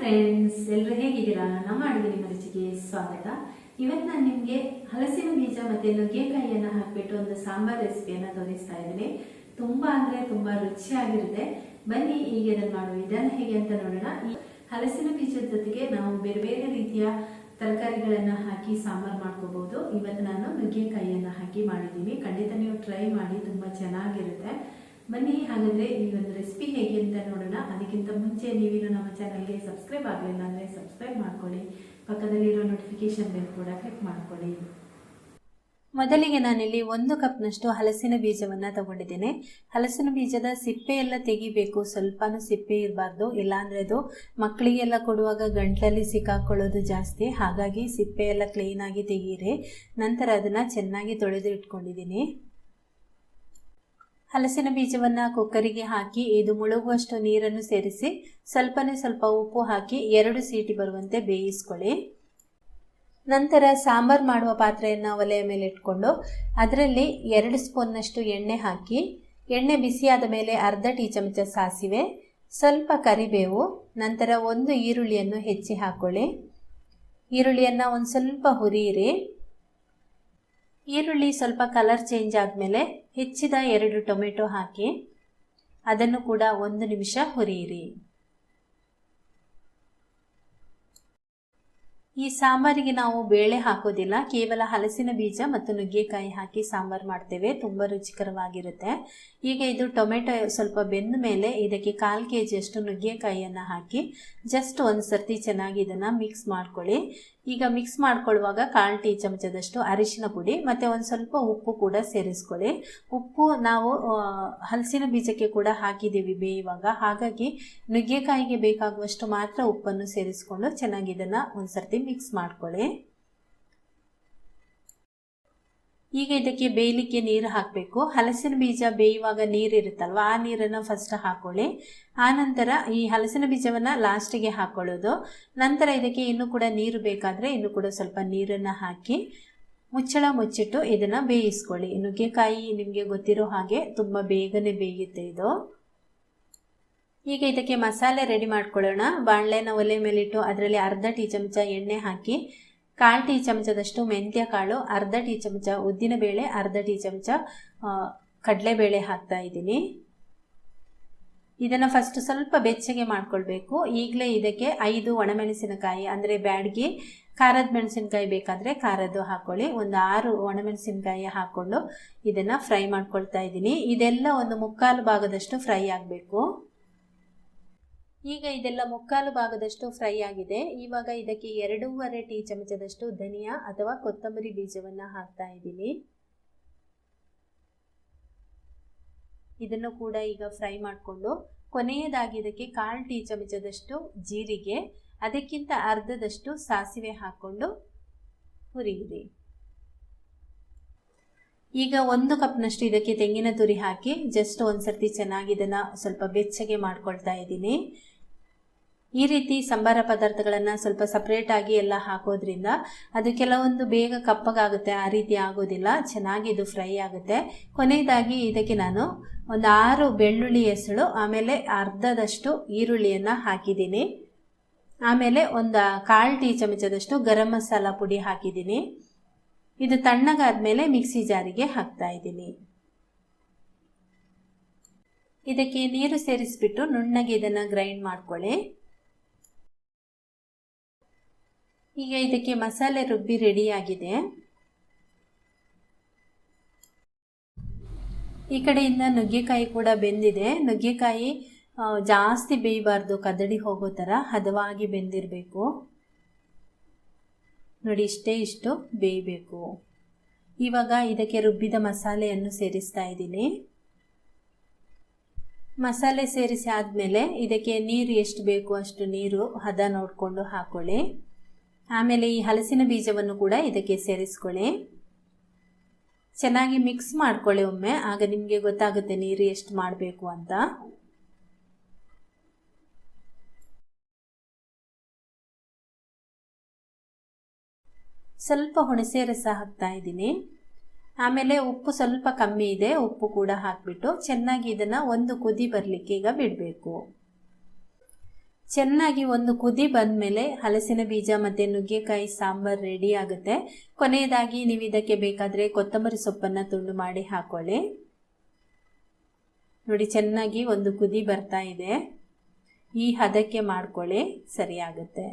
Friends ಎಲ್ಲರೂ ಹೇಗಿದ್ದೀರಾ? ನಮ್ಮ ಅಡುಗೆ ನಿಮ್ಮ ರುಚಿಗೆ ಸ್ವಾಗತ. ಇವತ್ತು ನಾನು ನಿಮಗೆ ಹಲಸಿನ ಬೀಜ ಮತ್ತು ನುಗ್ಗೆಕಾಯಿಯನ್ನು ಹಾಕಿಬಿಟ್ಟು ಒಂದು ಸಾಂಬಾರ್ ರೆಸಿಪಿಯನ್ನು ತೋರಿಸ್ತಾ ಇದ್ದೀನಿ. ತುಂಬ ಅಂದರೆ ತುಂಬ ರುಚಿಯಾಗಿರುತ್ತೆ. ಬನ್ನಿ, ಈಗ ಅದನ್ನು ಮಾಡುವ? ವಿಧಾನ ಹೇಗೆ ಅಂತ ನೋಡೋಣ. ಈ ಹಲಸಿನ ಬೀಜದ ಜೊತೆಗೆ ನಾವು ಬೇರೆ ಬೇರೆ ರೀತಿಯ ತರಕಾರಿಗಳನ್ನು ಹಾಕಿ ಸಾಂಬಾರು ಮಾಡ್ಕೋಬಹುದು ಇವತ್ತು ನಾನು ನುಗ್ಗೆಕಾಯಿಯನ್ನು ಹಾಕಿ ಮಾಡಿದ್ದೀನಿ. ಖಂಡಿತ ನೀವು ಟ್ರೈ ಮಾಡಿ, ತುಂಬ ಚೆನ್ನಾಗಿರುತ್ತೆ. ಬನ್ನಿ, ಹಾಗಾದ್ರೆ ಈ ಒಂದು ರೆಸಿಪಿ ಹೇಗೆ ಅಂತ ನೋಡೋಣ. ಅದಕ್ಕಿಂತ ಮುಂಚೆ ನೀವಿನ್ನು ನಮ್ಮ ಚಾನಲ್ಗೆ ಸಬ್ಸ್ಕ್ರೈಬ್ ಆಗಲಿಲ್ಲ ಅಂದರೆ ಸಬ್ಸ್ಕ್ರೈಬ್ ಮಾಡ್ಕೊಳ್ಳಿ. ಪಕ್ಕದಲ್ಲಿರೋ ನೋಟಿಫಿಕೇಶನ್ ಬೆಲ್ ಕೂಡ ಕ್ಲಿಕ್ ಮಾಡ್ಕೊಳ್ಳಿ. ಮೊದಲಿಗೆ ನಾನಿಲ್ಲಿ ಒಂದು ಕಪ್ನಷ್ಟು ಹಲಸಿನ ಬೀಜವನ್ನು ತಗೊಂಡಿದ್ದೇನೆ. ಹಲಸಿನ ಬೀಜದ ಸಿಪ್ಪೆ ಎಲ್ಲ ತೆಗಿಬೇಕು. ಸ್ವಲ್ಪನೂ ಸಿಪ್ಪೆ ಇರಬಾರ್ದು. ಇಲ್ಲಾಂದರೆ ಅದು ಮಕ್ಕಳಿಗೆಲ್ಲ ಕೊಡುವಾಗ ಗಂಟಲಲ್ಲಿ ಸಿಕ್ಕಾಕೊಳ್ಳೋದು ಜಾಸ್ತಿ. ಹಾಗಾಗಿ ಸಿಪ್ಪೆ ಎಲ್ಲ ಕ್ಲೀನಾಗಿ ತೆಗೀರಿ. ನಂತರ ಅದನ್ನು ಚೆನ್ನಾಗಿ ತೊಳೆದು ಇಟ್ಕೊಂಡಿದ್ದೀನಿ. ಹಲಸಿನ ಬೀಜವನ್ನು ಕುಕ್ಕರಿಗೆ ಹಾಕಿ ಇದು ಮುಳುಗುವಷ್ಟು ನೀರನ್ನು ಸೇರಿಸಿ ಸ್ವಲ್ಪನೇ ಸ್ವಲ್ಪ ಉಪ್ಪು ಹಾಕಿ ಎರಡು ಸೀಟಿ ಬರುವಂತೆ ಬೇಯಿಸ್ಕೊಳ್ಳಿ. ನಂತರ ಸಾಂಬಾರು ಮಾಡುವ ಪಾತ್ರೆಯನ್ನು ಒಲೆಯ ಮೇಲೆ ಇಟ್ಕೊಂಡು ಅದರಲ್ಲಿ ಎರಡು ಸ್ಪೂನ್ನಷ್ಟು ಎಣ್ಣೆ ಹಾಕಿ, ಎಣ್ಣೆ ಬಿಸಿಯಾದ ಮೇಲೆ ಅರ್ಧ ಟೀ ಚಮಚ ಸಾಸಿವೆ, ಸ್ವಲ್ಪ ಕರಿಬೇವು, ನಂತರ ಒಂದು ಈರುಳ್ಳಿಯನ್ನು ಹೆಚ್ಚಿ ಹಾಕ್ಕೊಳ್ಳಿ ಈರುಳ್ಳಿಯನ್ನು ಒಂದು ಸ್ವಲ್ಪ ಹುರಿಯಿರಿ. ಈರುಳ್ಳಿ ಸ್ವಲ್ಪ ಕಲರ್ ಚೇಂಜ್ ಆದಮೇಲೆ ಹೆಚ್ಚಿದ ಎರಡು ಟೊಮೆಟೊ ಹಾಕಿ ಅದನ್ನು ಕೂಡ ಒಂದು ನಿಮಿಷ ಹುರಿಯಿರಿ. ಈ ಸಾಂಬಾರಿಗೆ ನಾವು ಬೇಳೆ ಹಾಕೋದಿಲ್ಲ, ಕೇವಲ ಹಲಸಿನ ಬೀಜ ಮತ್ತು ನುಗ್ಗೆಕಾಯಿ ಹಾಕಿ ಸಾಂಬಾರು ಮಾಡ್ತೇವೆ. ತುಂಬ ರುಚಿಕರವಾಗಿರುತ್ತೆ. ಈಗ ಇದು ಟೊಮೆಟೊ ಸ್ವಲ್ಪ ಬೆಂದ ಮೇಲೆ ಇದಕ್ಕೆ ಕಾಲು ಕೆ ಜಿಯಷ್ಟು ನುಗ್ಗೆಕಾಯಿಯನ್ನು ಹಾಕಿ ಜಸ್ಟ್ ಒಂದು ಸರ್ತಿ ಚೆನ್ನಾಗಿ ಇದನ್ನು ಮಿಕ್ಸ್ ಮಾಡ್ಕೊಳ್ಳಿ. ಈಗ ಮಿಕ್ಸ್ ಮಾಡ್ಕೊಳ್ಳುವಾಗ ಕಾಲು ಟೀ ಚಮಚದಷ್ಟು ಅರಿಶಿನ ಪುಡಿ ಮತ್ತು ಒಂದು ಸ್ವಲ್ಪ ಉಪ್ಪು ಕೂಡ ಸೇರಿಸ್ಕೊಳ್ಳಿ. ಉಪ್ಪು ನಾವು ಹಲಸಿನ ಬೀಜಕ್ಕೆ ಕೂಡ ಹಾಕಿದ್ದೀವಿ ಬೇಯುವಾಗ. ಹಾಗಾಗಿ ನುಗ್ಗೆಕಾಯಿಗೆ ಬೇಕಾಗುವಷ್ಟು ಮಾತ್ರ ಉಪ್ಪನ್ನು ಸೇರಿಸ್ಕೊಂಡು ಚೆನ್ನಾಗಿ ಇದನ್ನು ಒಂದು ಸರ್ತಿ ಮಿಕ್ಸ್ ಮಾಡ್ಕೊಳ್ಳಿ. ಈಗ ಇದಕ್ಕೆ ಬೇಯಲಿಕ್ಕೆ ನೀರು ಹಾಕಬೇಕು. ಹಲಸಿನ ಬೀಜ ಬೇಯುವಾಗ ನೀರು ಇರುತ್ತಲ್ವ, ಆ ನೀರನ್ನು ಫಸ್ಟ್ ಹಾಕೊಳ್ಳಿ. ಆನಂತರ ಈ ಹಲಸಿನ ಬೀಜವನ್ನು ಲಾಸ್ಟಿಗೆ ಹಾಕೊಳ್ಳೋದು. ನಂತರ ಇದಕ್ಕೆ ಇನ್ನೂ ಕೂಡ ನೀರು ಬೇಕಾದರೆ ಇನ್ನೂ ಕೂಡ ಸ್ವಲ್ಪ ನೀರನ್ನು ಹಾಕಿ ಮುಚ್ಚಳ ಮುಚ್ಚಿಟ್ಟು ಇದನ್ನು ಬೇಯಿಸ್ಕೊಳ್ಳಿ. ನುಗ್ಗೆಕಾಯಿ ನಿಮಗೆ ಗೊತ್ತಿರೋ ಹಾಗೆ ತುಂಬ ಬೇಗನೆ ಬೇಯುತ್ತೆ ಇದು. ಈಗ ಇದಕ್ಕೆ ಮಸಾಲೆ ರೆಡಿ ಮಾಡ್ಕೊಳ್ಳೋಣ. ಬಾಣಲೆನ ಒಲೆ ಮೇಲಿಟ್ಟು ಅದರಲ್ಲಿ ಅರ್ಧ ಟೀ ಚಮಚ ಎಣ್ಣೆ ಹಾಕಿ, ಕಾಲು ಟೀ ಚಮಚದಷ್ಟು ಮೆಂತ್ಯ ಕಾಳು, ಅರ್ಧ ಟೀ ಚಮಚ ಉದ್ದಿನಬೇಳೆ ಅರ್ಧ ಟೀ ಚಮಚ ಕಡಲೆಬೇಳೆ ಹಾಕ್ತಾ ಇದ್ದೀನಿ. ಇದನ್ನು ಫಸ್ಟ್ ಸ್ವಲ್ಪ ಬೆಚ್ಚಗೆ ಮಾಡ್ಕೊಳ್ಬೇಕು. ಈಗಲೇ ಇದಕ್ಕೆ ಐದು ಒಣಮೆಣಸಿನಕಾಯಿ, ಅಂದರೆ ಬ್ಯಾಡ್ಗೆ, ಖಾರದ ಮೆಣಸಿನಕಾಯಿ ಬೇಕಾದರೆ ಖಾರದ್ದು ಹಾಕ್ಕೊಳ್ಳಿ ಒಂದು ಆರು ಒಣಮೆಣಸಿನಕಾಯಿ ಹಾಕ್ಕೊಂಡು ಇದನ್ನು ಫ್ರೈ ಮಾಡ್ಕೊಳ್ತಾ ಇದ್ದೀನಿ. ಇದೆಲ್ಲ ಒಂದು ಮುಕ್ಕಾಲು ಭಾಗದಷ್ಟು ಫ್ರೈ ಆಗಬೇಕು. ಈಗ ಇದೆಲ್ಲ ಮುಕ್ಕಾಲು ಭಾಗದಷ್ಟು ಫ್ರೈ ಆಗಿದೆ. ಇವಾಗ ಇದಕ್ಕೆ ಎರಡೂವರೆ ಟೀ ಚಮಚದಷ್ಟು ಧನಿಯಾ ಅಥವಾ ಕೊತ್ತಂಬರಿ ಬೀಜವನ್ನು ಹಾಕ್ತಾ ಇದ್ದೀನಿ. ಇದನ್ನು ಕೂಡ ಈಗ ಫ್ರೈ ಮಾಡಿಕೊಂಡು, ಕೊನೆಯದಾಗಿ ಇದಕ್ಕೆ ಕಾಲು ಟೀ ಚಮಚದಷ್ಟು ಜೀರಿಗೆ, ಅದಕ್ಕಿಂತ ಅರ್ಧದಷ್ಟು ಸಾಸಿವೆ ಹಾಕ್ಕೊಂಡು ಹುರಿಯಿರಿ. ಈಗ ಒಂದು ಕಪ್ನಷ್ಟು ಇದಕ್ಕೆ ತೆಂಗಿನ ತುರಿ ಹಾಕಿ, ಜಸ್ಟ್ ಒಂದ್ಸರ್ತಿ ಚೆನ್ನಾಗಿ ಇದನ್ನು ಸ್ವಲ್ಪ ಬೆಚ್ಚಗೆ ಮಾಡ್ಕೊಳ್ತಾ ಇದ್ದೀನಿ. ಈ ರೀತಿ ಸಂಬಾರ ಪದಾರ್ಥಗಳನ್ನು ಸ್ವಲ್ಪ ಸಪ್ರೇಟಾಗಿ ಎಲ್ಲ ಹಾಕೋದ್ರಿಂದ ಅದು ಕೆಲವೊಂದು ಬೇಗ ಕಪ್ಪಗಾಗುತ್ತೆ, ಆ ರೀತಿ ಆಗೋದಿಲ್ಲ ಚೆನ್ನಾಗಿ ಇದು ಫ್ರೈ ಆಗುತ್ತೆ. ಕೊನೆಯದಾಗಿ ಇದಕ್ಕೆ ನಾನು ಒಂದು ಆರು ಬೆಳ್ಳುಳ್ಳಿ ಹೆಸಳು, ಆಮೇಲೆ ಅರ್ಧದಷ್ಟು ಈರುಳ್ಳಿಯನ್ನು ಹಾಕಿದ್ದೀನಿ. ಆಮೇಲೆ ಒಂದು ಕಾಲು ಟೀ ಚಮಚದಷ್ಟು ಗರಂ ಮಸಾಲ ಪುಡಿ ಹಾಕಿದ್ದೀನಿ. ಇದು ತಣ್ಣಗಾದ್ಮೇಲೆ ಮಿಕ್ಸಿ ಜಾರಿಗೆ ಹಾಕ್ತಾ ಇದ್ದೀನಿ. ಇದಕ್ಕೆ ನೀರು ಸೇರಿಸ್ಬಿಟ್ಟು ನುಣ್ಣಗೆ ಇದನ್ನು ಗ್ರೈಂಡ್ ಮಾಡ್ಕೊಳ್ಳಿ. ಈಗ ಇದಕ್ಕೆ ಮಸಾಲೆ ರುಬ್ಬಿ ರೆಡಿಯಾಗಿದೆ ಈ ಕಡೆಯಿಂದ ನುಗ್ಗೆಕಾಯಿ ಕೂಡ ಬೆಂದಿದೆ. ನುಗ್ಗೆಕಾಯಿ ಜಾಸ್ತಿ ಬೇಯಬಾರ್ದು, ಕದಡಿ ಹೋಗೋ ಥರ ಹದವಾಗಿ ಬೆಂದಿರಬೇಕು. ನೋಡಿ, ಇಷ್ಟೇ ಇಷ್ಟು ಬೇಯಬೇಕು. ಇವಾಗ ಇದಕ್ಕೆ ರುಬ್ಬಿದ ಮಸಾಲೆಯನ್ನು ಸೇರಿಸ್ತಾ ಇದ್ದೀನಿ. ಮಸಾಲೆ ಸೇರಿಸಿ ಆದಮೇಲೆ ಇದಕ್ಕೆ ನೀರು ಎಷ್ಟು ಬೇಕು ಅಷ್ಟು ನೀರು ಹದ ನೋಡಿಕೊಂಡು ಹಾಕೊಳ್ಳಿ. ಆಮೇಲೆ ಈ ಹಲಸಿನ ಬೀಜವನ್ನು ಕೂಡ ಇದಕ್ಕೆ ಸೇರಿಸ್ಕೊಳ್ಳಿ. ಚೆನ್ನಾಗಿ ಮಿಕ್ಸ್ ಮಾಡ್ಕೊಳ್ಳಿ ಒಮ್ಮೆ. ಆಗ ನಿಮಗೆ ಗೊತ್ತಾಗುತ್ತೆ ನೀರು ಎಷ್ಟು ಮಾಡಬೇಕು ಅಂತ. ಸ್ವಲ್ಪ ಹುಣಸೆ ರಸ ಹಾಕ್ತಾ ಇದ್ದೀನಿ. ಆಮೇಲೆ ಉಪ್ಪು ಸ್ವಲ್ಪ ಕಮ್ಮಿ ಇದೆ. ಉಪ್ಪು ಕೂಡ ಹಾಕಿಬಿಟ್ಟು ಚೆನ್ನಾಗಿ ಇದನ್ನು ಒಂದು ಕುದಿ ಬರಲಿಕ್ಕೆ ಈಗ ಬಿಡಬೇಕು. ಚೆನ್ನಾಗಿ ಒಂದು ಕುದಿ ಬಂದ ಮೇಲೆ ಹಲಸಿನ ಬೀಜ ಮತ್ತು ನುಗ್ಗೆಕಾಯಿ ಸಾಂಬಾರ್ ರೆಡಿ ಆಗುತ್ತೆ. ಕೊನೆಯದಾಗಿ ನೀವು ಇದಕ್ಕೆ ಬೇಕಾದರೆ ಕೊತ್ತಂಬರಿ ಸೊಪ್ಪನ್ನು ತುಂಡು ಮಾಡಿ ಹಾಕೊಳ್ಳಿ. ನೋಡಿ, ಚೆನ್ನಾಗಿ ಒಂದು ಕುದಿ ಬರ್ತಾ ಇದೆ. ಈ ಹದಕ್ಕೆ ಮಾಡ್ಕೊಳ್ಳಿ ಸರಿಯಾಗುತ್ತೆ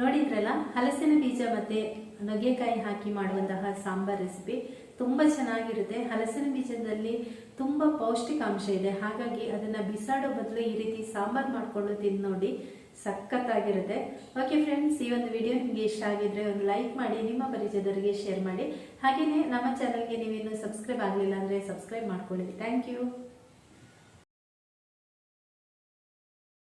ನೋಡಿದ್ರಲ್ಲ, ಹಲಸಿನ ಬೀಜ ಮತ್ತೆ ನುಗ್ಗೆಕಾಯಿ ಹಾಕಿ ಮಾಡುವಂತಹ ಸಾಂಬಾರ್ ರೆಸಿಪಿ ತುಂಬ ಚೆನ್ನಾಗಿರುತ್ತೆ. ಹಲಸಿನ ಬೀಜದಲ್ಲಿ ತುಂಬ ಪೌಷ್ಟಿಕಾಂಶ ಇದೆ. ಹಾಗಾಗಿ ಅದನ್ನು ಬಿಸಾಡೋ ಬದಲು ಈ ರೀತಿ ಸಾಂಬಾರ್ ಮಾಡಿಕೊಂಡು ತಿಂದು ನೋಡಿ ಸಖತ್ತಾಗಿರುತ್ತೆ. ಓಕೆ ಫ್ರೆಂಡ್ಸ್ ಈ ಒಂದು ವಿಡಿಯೋ ನಿಮಗೆ ಇಷ್ಟ ಆಗಿದ್ರೆ ಒಂದು ಲೈಕ್ ಮಾಡಿ, ನಿಮ್ಮ ಪರಿಚಯದವರಿಗೆ ಶೇರ್ ಮಾಡಿ. ಹಾಗೆಯೇ ನಮ್ಮ ಚಾನಲ್ಗೆ ನೀವೇನು ಸಬ್ಸ್ಕ್ರೈಬ್ ಆಗಲಿಲ್ಲ ಅಂದರೆ ಸಬ್ಸ್ಕ್ರೈಬ್ ಮಾಡ್ಕೊಳ್ಳಿ. Thank you